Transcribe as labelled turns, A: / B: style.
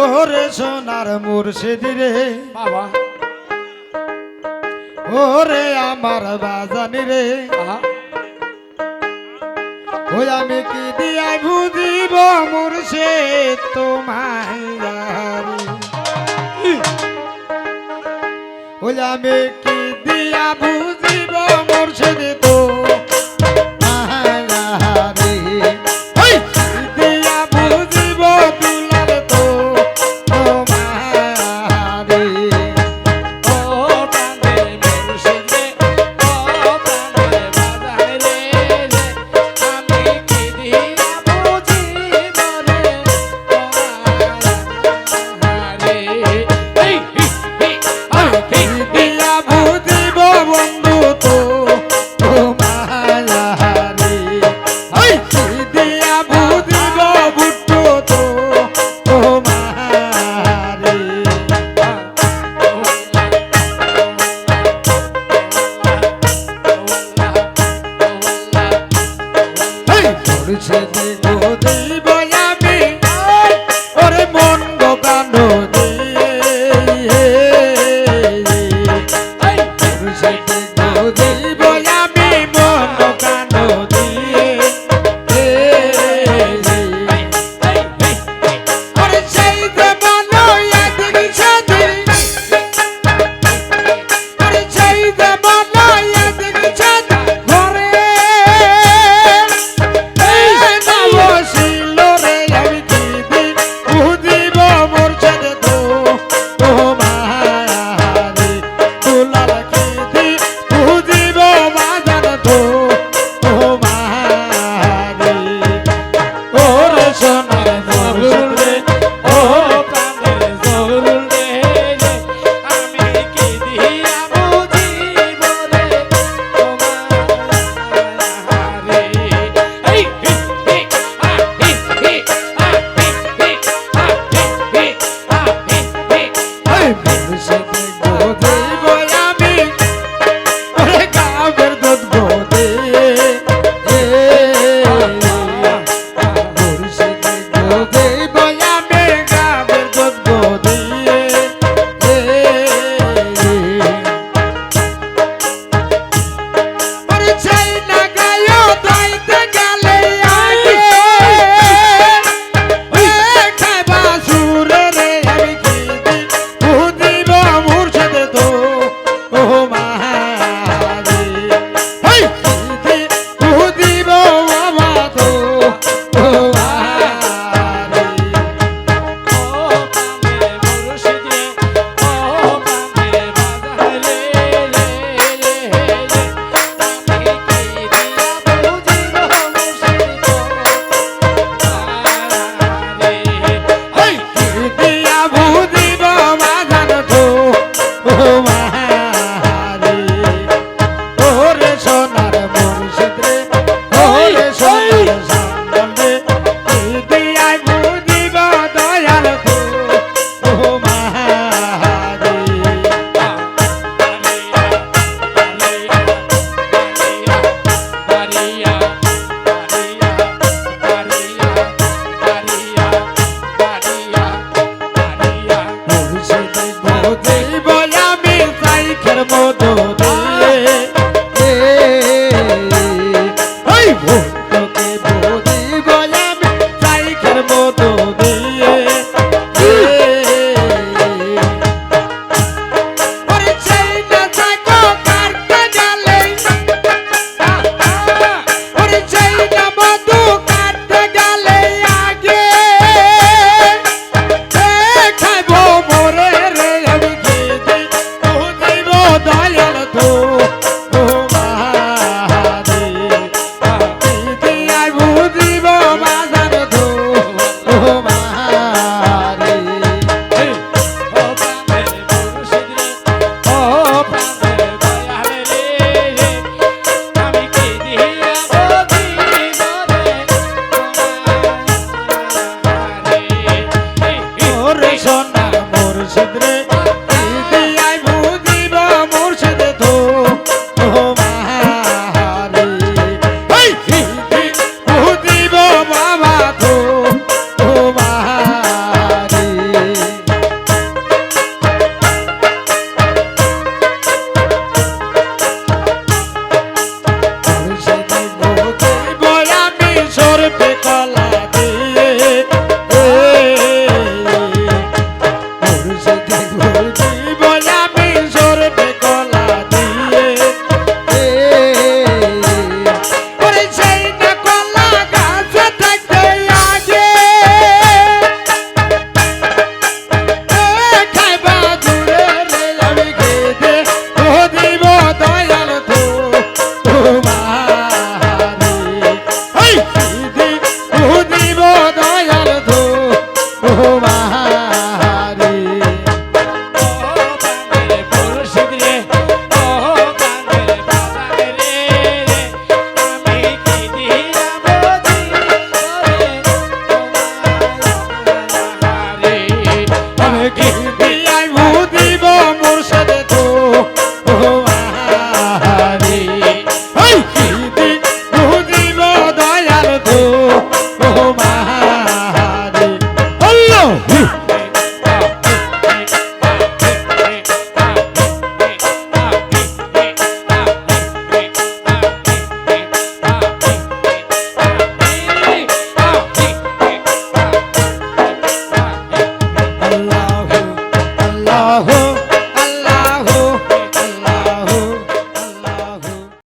A: ওরে সোনার মুর্শিদ রে।
B: বাবা।
A: ওরে আমার বাজানি রে। ওই আমি কি দিয়া ভুদিব মুরসে তোমায় আমি কি দিয়া বুঝিব মুর্শিদ তো? দেব we
B: shaking. সোনার মুর্শিদ রে ওরে সোনার সান্দন রে
A: দিয়াই বুঝিব দয়াল ও মহারে মুর্শিদ বুঝিব আমি সাইখের মতো